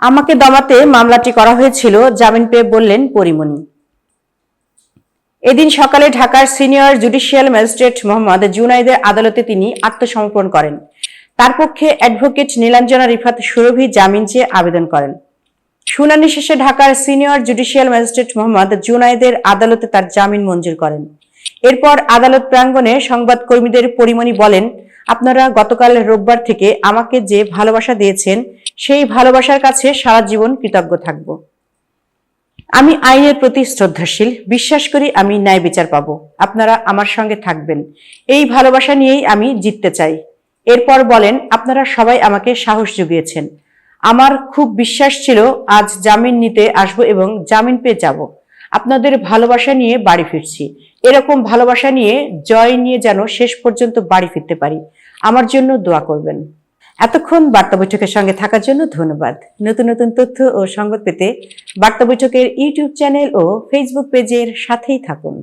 আমাকে দমাতে মামলাটি করা হয়েছিল, জামিন পেয়ে বললেন পরিমণি। এদিন সকালে ঢাকার সিনিয়র জুডিশিয়াল ম্যাজিস্ট্রেট মোহাম্মদ জুনাইদের আদালতে তিনি আত্মসমর্পণ করেন। তার পক্ষে অ্যাডভোকেট নীলাঞ্জনা রিফাত সুরভি জামিন চেয়ে আবেদন করেন। শুনানি শেষে ঢাকার সিনিয়র জুডিশিয়াল ম্যাজিস্ট্রেট মোহাম্মদ জুনাইদের আদালতে তার জামিন মঞ্জুর করেন। এরপর আদালত প্রাঙ্গণে সংবাদকর্মীদের পরিমণি বলেন আপনারা গতকাল রোববার থেকে আমাকে যে ভালোবাসা দিয়েছেন, সেই ভালোবাসার কাছে সারা জীবন কৃতজ্ঞ থাকব। আমি আইনের প্রতি শ্রদ্ধাশীল, বিশ্বাস করি আমি ন্যায় বিচার পাব। আপনারা আমার সঙ্গে থাকবেন। এই ভালোবাসা নিয়েই আমি জিততে চাই। এরপর বলেন, আপনারা সবাই আমাকে সাহস জুগিয়েছেন। আমার খুব বিশ্বাস ছিল, আজ জামিন নিতে আসব এবং জামিন পেয়ে যাব। আপনাদের ভালোবাসা নিয়ে বাড়ি ফিরছি। এরকম ভালোবাসা নিয়ে জয় নিয়ে যেন শেষ পর্যন্ত বাড়ি ফিরতে পারি, আমার জন্য দোয়া করবেন। এতক্ষণ বার্তা বৈঠকের সঙ্গে থাকার জন্য ধন্যবাদ। নতুন নতুন তথ্য ও সংবাদ পেতে বার্তা বৈঠকের ইউটিউব চ্যানেল ও ফেসবুক পেজের সাথেই থাকুন।